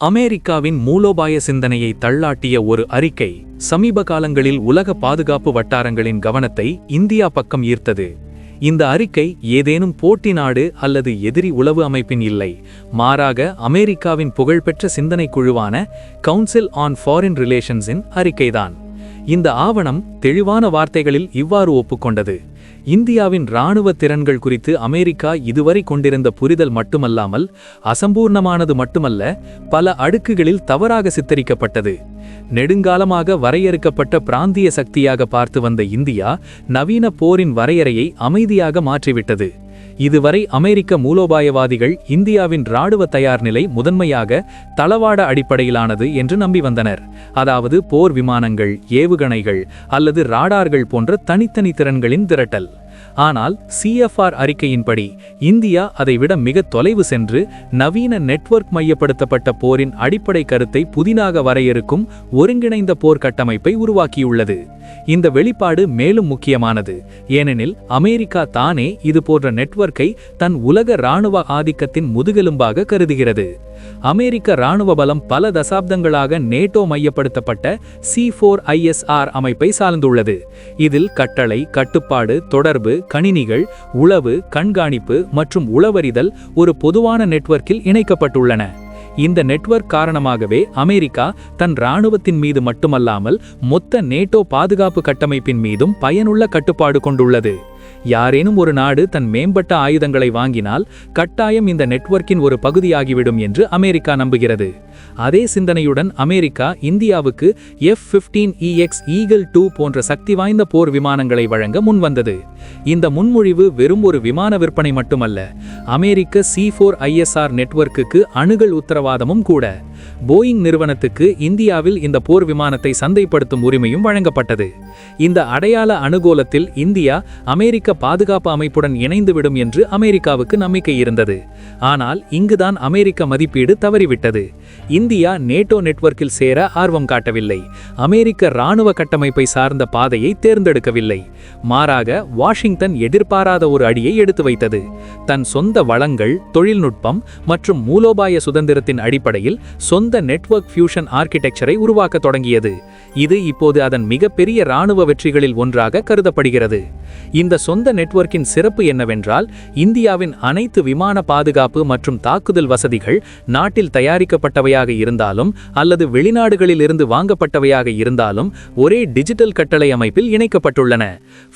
அமெரிக்காவின் மூலோபாய சிந்தனையை தள்ளாட்டிய ஒரு அறிக்கை சமீப காலங்களில் உலக பாதுகாப்பு வட்டாரங்களின் கவனத்தை இந்தியா பக்கம் ஈர்த்தது. இந்த அறிக்கை ஏதேனும் போட்டி நாடு அல்லது எதிரி உளவு அமைப்பின் இல்லை. மாறாக அமெரிக்காவின் புகழ்பெற்ற சிந்தனை குழுவான கவுன்சில் ஆன் ஃபாரின் ரிலேஷன்ஸின் அறிக்கைதான். இந்த ஆவணம் தெளிவான வார்த்தைகளில் இவ்வாறு ஒப்புக்கொண்டது. இந்தியாவின் இராணுவ திறன்கள் குறித்து அமெரிக்கா இதுவரை கொண்டிருந்த புரிதல் மட்டுமல்லாமல் அசம்பூர்ணமானது மட்டுமல்ல பல அடுக்குகளில் தவறாக சித்தரிக்கப்பட்டது. நெடுங்காலமாக வரையறுக்கப்பட்ட பிராந்திய சக்தியாக பார்த்து வந்த இந்தியா நவீன போரின் வரையறையை அமைதியாக மாற்றிவிட்டது. இதுவரை அமெரிக்க மூலோபாயவாதிகள் இந்தியாவின் ராணுவ தயார் நிலை முதன்மையாக தளவாட அடிப்படையிலானது என்று நம்பி வந்தனர். அதாவது போர் விமானங்கள் ஏவுகணைகள் அல்லது ராடார்கள் போன்ற தனித்தனி திறன்களின் திரட்டல். ஆனால் சிஎஃப்ஆர் அறிக்கையின்படி இந்தியா அதைவிட மிக தொலைவு சென்று நவீன நெட்வொர்க் மையப்படுத்தப்பட்ட போரின் அடிப்படை கருத்தை புதிதாக வரையறுக்கும் ஒருங்கிணைந்த போர் கட்டமைப்பை உருவாக்கியுள்ளது. இந்த வெளிப்பாடு மேலும் முக்கியமானது. ஏனெனில் அமெரிக்கா தானே இது போன்ற நெட்வொர்க்கை தன் உலக இராணுவ ஆதிக்கத்தின் முதுகெலும்பாக கருதுகிறது. அமெரிக்க இராணுவ பலம் பல தசாப்தங்களாக நேட்டோ மையப்படுத்தப்பட்ட சி ஃபோர் ஐஎஸ்ஆர் அமைப்பை சார்ந்துள்ளது. இதில் கட்டளை கட்டுப்பாடு தொடர்பு கணினிகள் உளவு கண்காணிப்பு மற்றும் உளவறிதல் ஒரு பொதுவான நெட்வொர்க்கில் இணைக்கப்பட்டுள்ளன. இந்த நெட்வொர்க் காரணமாகவே அமெரிக்கா தன் இராணுவத்தின் மீது மட்டுமல்லாமல் மொத்த நேட்டோ பாதுகாப்பு கட்டமைப்பின் மீதும் பயனுள்ள கட்டுப்பாடு கொண்டுள்ளது. யாரேனும் ஒரு நாடு தன் மேம்பட்ட ஆயுதங்களை வாங்கினால் கட்டாயம் இந்த நெட்வொர்க்கின் ஒரு பகுதியாகிவிடும் என்று அமெரிக்கா நம்புகிறது. அதே சிந்தனையுடன் அமெரிக்கா இந்தியாவுக்கு F fifteen EX Eagle two போன்ற சக்தி வாய்ந்த போர் விமானங்களை வழங்க முன்வந்தது. இந்த முன்மொழிவு வெறும் ஒரு விமான விற்பனை மட்டுமல்ல அமெரிக்க சி ஃபோர் ஐஎஸ்ஆர் நெட்வொர்க்குக்கு அணுகல் உத்தரவாதமும் கூட. போயிங் நிறுவனத்துக்கு இந்தியாவில் இந்த போர் விமானத்தை சந்தைப்படுத்தும் உரிமையும் வழங்கப்பட்டது. இந்த அடையாள அனுகூலத்தில் இந்தியா அமெரிக்க பாதுகாப்பு அமைப்புடன் இணைந்துவிடும் என்று அமெரிக்காவுக்கு நம்பிக்கை இருந்தது. ஆனால் இங்குதான் அமெரிக்க மதிப்பீடு தவறிவிட்டது. இந்தியா நேட்டோ நெட்வொர்க்கில் சேர ஆர்வம் காட்டவில்லை. அமெரிக்க இராணுவ கட்டமைப்பை சார்ந்த பாதையை தேர்ந்தெடுக்கவில்லை. மாறாக வாஷிங்டன் எதிர்பாராத ஒரு அடியை எடுத்து வைத்தது. தன் சொந்த வளங்கள் தொழில்நுட்பம் மற்றும் மூலோபாய சுதந்திரத்தின் அடிப்படையில் சொந்த நெட்வொர்க் ஃபியூஷன் ஆர்கிடெக்சரை உருவாக்க தொடங்கியது. இது இப்போது அதன் மிகப்பெரிய இராணுவ வெற்றிகளில் ஒன்றாக கருதப்படுகிறது. இந்த சொந்த நெட்வொர்க்கின் சிறப்பு என்னவென்றால் இந்தியாவின் அனைத்து விமான பாதுகாப்பு மற்றும் தாக்குதல் வசதிகள் நாட்டில் தயாரிக்கப்பட்டவையாக இருந்தாலும் அல்லது வெளிநாடுகளில் இருந்து வாங்கப்பட்டவையாக இருந்தாலும் ஒரே டிஜிட்டல் கட்டளை அமைப்பில் இணைக்கப்பட்டுள்ளன.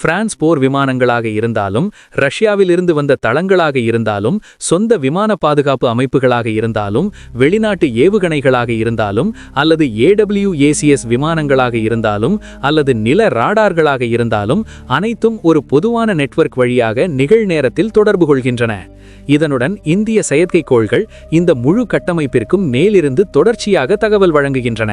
பிரான்ஸ் போர் விமானங்களாக இருந்தாலும் ரஷ்யாவில் இருந்து வந்த தளங்களாக இருந்தாலும் சொந்த விமான பாதுகாப்பு அமைப்புகளாக இருந்தாலும் வெளிநாட்டு ஏவுகணைகளாக இருந்தாலும் அல்லது ஏடபிள்யூஏசிஎஸ் விமானங்களாக இருந்தாலும் அல்லது நில ராடார்களாக இருந்தாலும் அனைத்தும் ஒரு பொதுவான நெட்வொர்க் வழியாக நிகழ்நேரத்தில் தொடர்பு கொள்கின்றன. இதனுடன் இந்திய செயற்கைக்கோள்கள் இந்த முழு கட்டமைப்பிற்கும் மேலிருந்து தொடர்ச்சியாக தகவல் வழங்குகின்றன.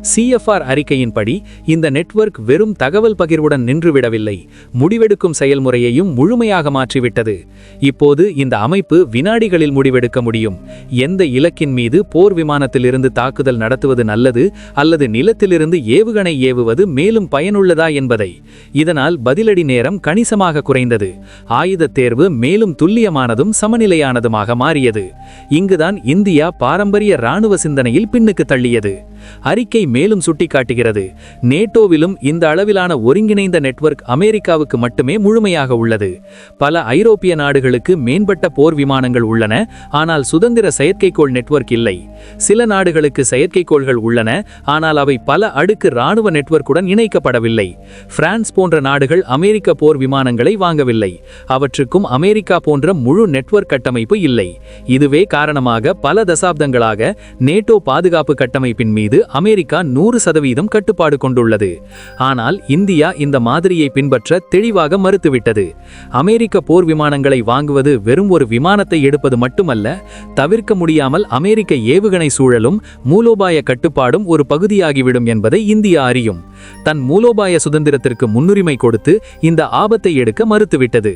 சிஎஃப்ஆர் அறிக்கையின்படி இந்த நெட்வொர்க் வெறும் தகவல் பகிர்வுடன் நின்றுவிடவில்லை. முடிவெடுக்கும் செயல்முறையையும் முழுமையாக மாற்றிவிட்டது. இப்போது இந்த அமைப்பு வினாடிகளில் முடிவெடுக்க முடியும். எந்த இலக்கின் மீது போர் விமானத்திலிருந்து தாக்குதல் நடத்துவது நல்லது அல்லது நிலத்திலிருந்து ஏவுகணை ஏவுவது மேலும் பயனுள்ளதா என்பதை. இதனால் பதிலடி நேரம் கணிசமாக குறைந்தது. ஆயுத தேர்வு மேலும் துல்லியமானதும் சமநிலையானதுமாக மாறியது. இங்குதான் இந்தியா பாரம்பரிய இராணுவ சிந்தனையில் பின்னுக்கு தள்ளியது. அறிக்கை மேலும் சுட்டிக்காட்டுகிறது. நேட்டோவிலும் இந்த அளவிலான ஒருங்கிணைந்த நெட்வொர்க் அமெரிக்காவுக்கு மட்டுமே முழுமையாக உள்ளது. பல ஐரோப்பிய நாடுகளுக்கு மேம்பட்ட போர் விமானங்கள் உள்ளன ஆனால் சுதந்திர செயற்கைக்கோள் நெட்வொர்க் இல்லை. சில நாடுகளுக்கு செயற்கைக்கோள்கள் உள்ளன ஆனால் அவை பல அடுக்கு ராணுவ நெட்வொர்க்குடன் இணைக்கப்படவில்லை. பிரான்ஸ் போன்ற நாடுகள் அமெரிக்க போர் விமானங்களை வாங்கவில்லை. அவற்றுக்கும் அமெரிக்கா போன்ற முழு நெட்வொர்க் கட்டமைப்பு இல்லை. இதுவே காரணமாக பல தசாப்தங்களாக நேட்டோ பாதுகாப்பு கட்டமைப்பின் மீது அமெரிக்கா நூறு சதவீதம் கட்டுப்பாடு கொண்டுள்ளது. ஆனால் இந்தியா இந்த மாதிரியை பின்பற்ற தெளிவாக மறுத்துவிட்டது. அமெரிக்க போர் விமானங்களை வாங்குவது வெறும் ஒரு விமானத்தை எடுப்பது மட்டுமல்ல தவிர்க்க முடியாமல் அமெரிக்க ஏவுகணை சூழலும் மூலோபாய கட்டுப்பாடும் ஒரு பகுதியாகிவிடும் என்பதை இந்தியா அறியும். தன் மூலோபாய சுதந்திரத்திற்கு முன்னுரிமை கொடுத்து இந்த ஆபத்தை எடுக்க மறுத்துவிட்டது.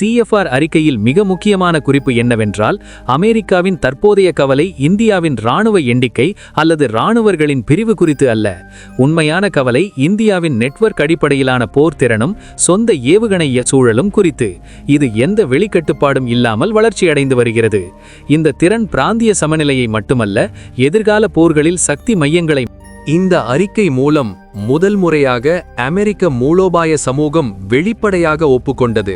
சிஎஃப்ஆர் அறிக்கையில் மிக முக்கியமான குறிப்பு என்னவென்றால் அமெரிக்காவின் தற்போதைய கவலை இந்தியாவின் ராணுவ எண்ணிக்கை அல்லது ராணுவர்களின் பிரிவு குறித்து அல்ல. உண்மையான கவலை இந்தியாவின் நெட்வொர்க் அடிப்படையிலான போர் திறனும் சொந்த ஏவுகணை சூழலும் குறித்து. இது எந்த வெளிக்கட்டுப்பாடும் இல்லாமல் வளர்ச்சியடைந்து வருகிறது. இந்த திறன் பிராந்திய சமநிலையை மட்டுமல்ல எதிர்கால போர்களில் சக்தி மையங்களை இந்த அறிக்கை மூலம் முதல் முறையாக அமெரிக்க மூலோபாய சமூகம் வெளிப்படையாக ஒப்புக்கொண்டது.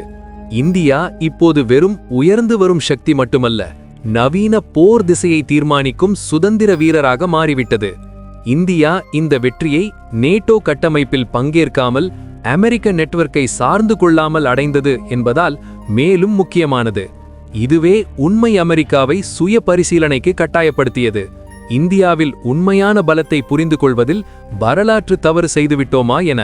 இந்தியா இப்போது வெறும் உயர்ந்து வரும் சக்தி மட்டுமல்ல நவீன போர் திசையை தீர்மானிக்கும் சுதந்திர வீரராக மாறிவிட்டது. இந்தியா இந்த வெற்றியை நேட்டோ கட்டமைப்பில் பங்கேற்காமல் அமெரிக்க நெட்வொர்க்கை சார்ந்து கொள்ளாமல் அடைந்தது என்பதால் மேலும் முக்கியமானது. இதுவே உண்மை அமெரிக்காவை சுய பரிசீலனைக்கு கட்டாயப்படுத்தியது. இந்தியாவில் உண்மையான பலத்தை புரிந்து கொள்வதில் வரலாற்று தவறு செய்துவிட்டோமா என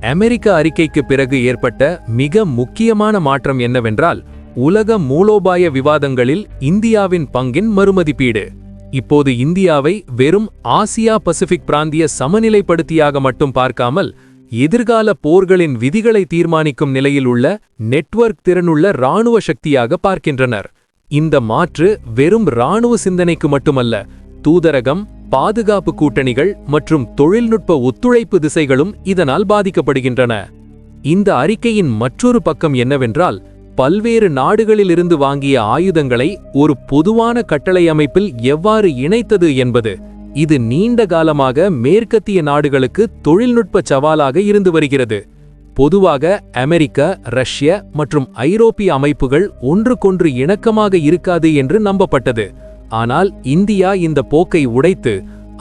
அமெரிக்க அறிக்கைக்கு பிறகு ஏற்பட்ட மிக முக்கியமான மாற்றம் என்னவென்றால் உலக மூலோபாய விவாதங்களில் இந்தியாவின் பங்கின் மறுமதிப்பீடு. இப்போது இந்தியாவை வெறும் ஆசியா பசிபிக் பிராந்திய சமநிலைப்படுத்தியாக மட்டும் பார்க்காமல் எதிர்கால போர்களின் விதிகளை தீர்மானிக்கும் நிலையில் உள்ள நெட்வொர்க் திறனுள்ள இராணுவ சக்தியாக பார்க்கின்றனர். இந்த மாற்று வெறும் இராணுவ சிந்தனைக்கு மட்டுமல்ல தூதரகம் பாதுகாப்பு கூட்டணிகள் மற்றும் தொழில்நுட்ப ஒத்துழைப்பு திசைகளும் இதனால் பாதிக்கப்படுகின்றன. இந்த அறிக்கையின் மற்றொரு பக்கம் என்னவென்றால் பல்வேறு நாடுகளிலிருந்து வாங்கிய ஆயுதங்களை ஒரு பொதுவான கட்டளை அமைப்பில் எவ்வாறு இணைத்தது என்பது இது நீண்ட காலமாக மேற்கத்திய நாடுகளுக்கு தொழில்நுட்ப சவாலாக இருந்து வருகிறது. பொதுவாக அமெரிக்க ரஷ்ய மற்றும் ஐரோப்பிய அமைப்புகள் ஒன்றுக்கொன்று இணக்கமாக இருக்காது என்று நம்பப்பட்டது. ஆனால் இந்தியா இந்த போக்கை உடைத்து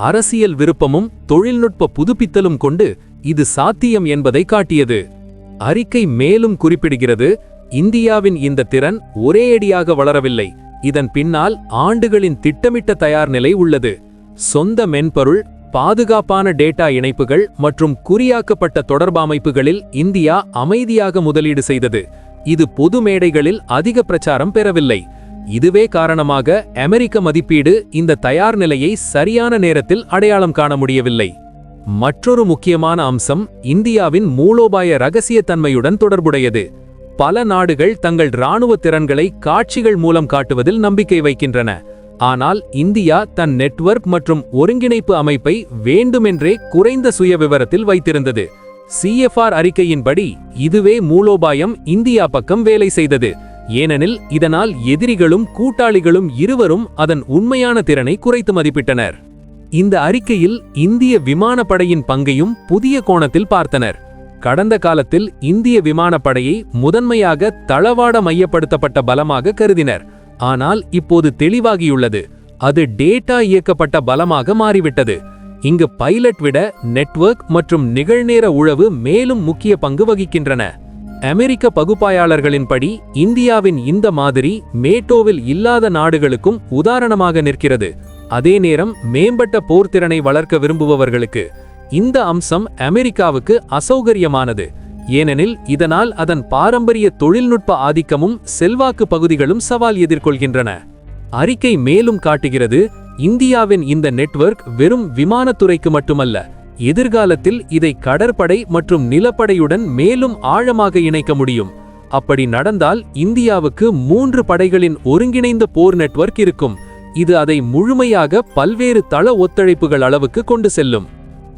அரசியல் விருப்பமும் தொழில்நுட்ப புதுப்பித்தலும் கொண்டு இது சாத்தியம் என்பதை காட்டியது. அறிக்கை மேலும் குறிப்பிடுகிறது இந்தியாவின் இந்த திறன் ஒரேயடியாக வளரவில்லை. இதன் பின்னால் ஆண்டுகளின் திட்டமிட்ட தயார் நிலை உள்ளது. சொந்த மென்பொருள் பாதுகாப்பான டேட்டா இணைப்புகள் மற்றும் குறியாக்கப்பட்ட தொடர்பு அமைப்புகளில் இந்தியா அமைதியாக முதலீடு செய்தது. இது பொது மேடைகளில் அதிக பிரச்சாரம் பெறவில்லை. இதுவே காரணமாக அமெரிக்க மதிப்பீடு இந்த தயார் நிலையை சரியான நேரத்தில் அடையாளம் காண முடியவில்லை. மற்றொரு முக்கியமான அம்சம் இந்தியாவின் மூலோபாய ரகசியத்தன்மையுடன் தொடர்புடையது. பல நாடுகள் தங்கள் இராணுவ திறன்களை காட்சிகள் மூலம் காட்டுவதில் நம்பிக்கை வைக்கின்றன. ஆனால் இந்தியா தன் நெட்வொர்க் மற்றும் ஒருங்கிணைப்பு அமைப்பை வேண்டுமென்றே குறைந்த சுயவிவரத்தில் வைத்திருந்தது. சிஎஃப்ஆர் அறிக்கையின்படி இதுவே மூலோபாயம் இந்தியா பக்கம் வேலை செய்தது. ஏனெனில் இதனால் எதிரிகளும் கூட்டாளிகளும் இருவரும் அதன் உண்மையான திறனை குறைத்து மதிப்பிட்டனர். இந்த அறிக்கையில் இந்திய விமானப்படையின் பங்கையும் புதிய கோணத்தில் பார்த்தனர். கடந்த காலத்தில் இந்திய விமானப்படையை முதன்மையாக தளவாட மையப்படுத்தப்பட்ட பலமாக கருதினர். ஆனால் இப்போது தெளிவாகியுள்ளது. அது டேட்டா இயக்கப்பட்ட பலமாக மாறிவிட்டது. இங்கு பைலட் விட நெட்வொர்க் மற்றும் நிகழ்நேர உழவு மேலும் முக்கிய பங்கு வகிக்கின்றன. அமெரிக்க பகுப்பாயாளர்களின்படி இந்தியாவின் இந்த மாதிரி மேட்டோவில் இல்லாத நாடுகளுக்கும் உதாரணமாக நிற்கிறது. அதே நேரம் மேம்பட்ட போர்த்திறனை வளர்க்க விரும்புபவர்களுக்கு இந்த அம்சம் அமெரிக்காவுக்கு அசௌகரியமானது. ஏனெனில் இதனால் அதன் பாரம்பரிய தொழில்நுட்ப ஆதிக்கமும் செல்வாக்கு பகுதிகளும் சவால் எதிர்கொள்கின்றன. அறிக்கை மேலும் காட்டுகிறது இந்தியாவின் இந்த நெட்வொர்க் வெறும் விமானத்துறைக்கு மட்டுமல்ல எதிர்காலத்தில் இதை கடற்படை மற்றும் நிலப்படையுடன் மேலும் ஆழமாக இணைக்க முடியும். அப்படி நடந்தால் இந்தியாவுக்கு மூன்று படைகளின் ஒருங்கிணைந்த போர் நெட்வொர்க் இருக்கும். இது அதை முழுமையாக பல்வேறு தள ஒத்துழைப்புகள் அளவுக்கு கொண்டு செல்லும்.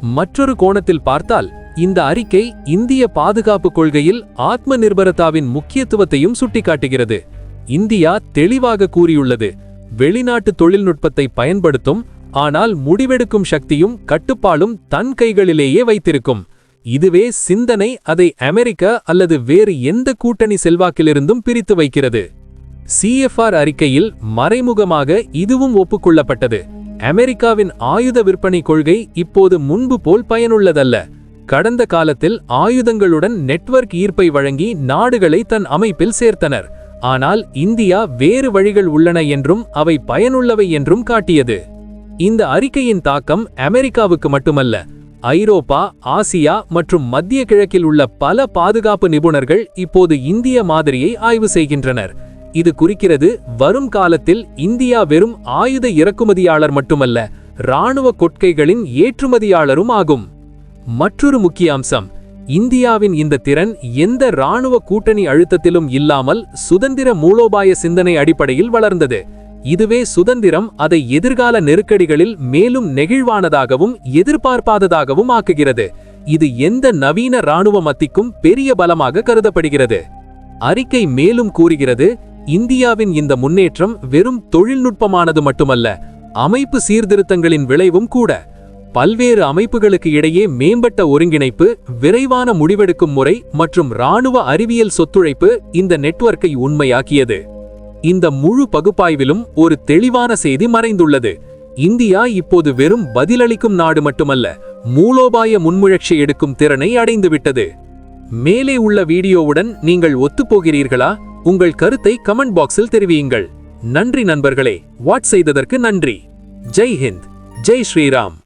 மற்றொரு கோணத்தில் பார்த்தால் இந்த அறிக்கை இந்திய பாதுகாப்பு கொள்கையில் ஆத்ம நிர்பரதாவின் முக்கியத்துவத்தையும் சுட்டிக்காட்டுகிறது. இந்தியா தெளிவாக கூறியுள்ளது வெளிநாட்டு தொழில்நுட்பத்தை பயன்படுத்தும் ஆனால் முடிவெடுக்கும் சக்தியும் கட்டுப்பாடும் தன் கைகளிலேயே வைத்திருக்கும். இதுவே சிந்தனை அதை அமெரிக்க அல்லது வேறு எந்த கூட்டணி செல்வாக்கிலிருந்தும் பிரித்து வைக்கிறது. சிஎஃப்ஆர் அறிக்கையில் மறைமுகமாக இதுவும் ஒப்புக்கொள்ளப்பட்டது. அமெரிக்காவின் ஆயுத விற்பனை கொள்கை இப்போது முன்பு போல் பயனுள்ளதல்ல. கடந்த காலத்தில் ஆயுதங்களுடன் நெட்வொர்க் ஈர்ப்பை வழங்கி நாடுகளை தன் அமைப்பில் சேர்த்தனர். ஆனால் இந்தியா வேறு வழிகள் உள்ளன என்றும் அவை பயனுள்ளவை என்றும் காட்டியது. இந்த அறிக்கையின் தாக்கம் அமெரிக்காவுக்கு மட்டுமல்ல ஐரோப்பா ஆசியா மற்றும் மத்திய கிழக்கில் உள்ள பல பாதுகாப்பு நிபுணர்கள் இப்போது இந்திய மாதிரியை ஆய்வு செய்கின்றனர். இது குறிக்கிறது வரும் காலத்தில் இந்தியா வெறும் ஆயுத இறக்குமதியாளர் மட்டுமல்ல இராணுவ கொட்கைகளின் ஏற்றுமதியாளரும் ஆகும். மற்றொரு முக்கிய அம்சம் இந்தியாவின் இந்த திறன் எந்த இராணுவ கூட்டணி அழுத்தத்திலும் இல்லாமல் சுதந்திர மூலோபாய சிந்தனை அடிப்படையில் வளர்ந்தது. இதுவே சுதந்திரம் அதை எதிர்கால நெருக்கடிகளில் மேலும் நெகிழ்வானதாகவும் எதிர்பார்ப்பாததாகவும் ஆக்குகிறது. இது எந்த நவீன இராணுவ மத்திக்கும் பெரிய பலமாக கருதப்படுகிறது. அறிக்கை மேலும் கூறுகிறது இந்தியாவின் இந்த முன்னேற்றம் வெறும் தொழில்நுட்பமானது மட்டுமல்ல அமைப்பு சீர்திருத்தங்களின் விளைவும் கூட. பல்வேறு அமைப்புகளுக்கு இடையே மேம்பட்ட ஒருங்கிணைப்பு விரைவான முடிவெடுக்கும் முறை மற்றும் இராணுவ அறிவியல் சொத்துழைப்பு இந்த நெட்வொர்க்கை உண்மையாக்கியது. இந்த முழு பகுப்பாய்விலும் ஒரு தெளிவான செய்தி மறைந்துள்ளது. இந்தியா இப்போது வெறும் பதிலளிக்கும் நாடு மட்டுமல்ல மூலோபாய முன்முயற்சி எடுக்கும் திறனை அடைந்துவிட்டது. மேலே உள்ள வீடியோவுடன் நீங்கள் ஒத்துப்போகிறீர்களா? உங்கள் கருத்தை கமெண்ட் பாக்ஸில் தெரிவியுங்கள். நன்றி நண்பர்களே வாட்ச் செய்ததற்கு நன்றி. ஜெய் ஹிந்த் ஜெய் ஸ்ரீராம்.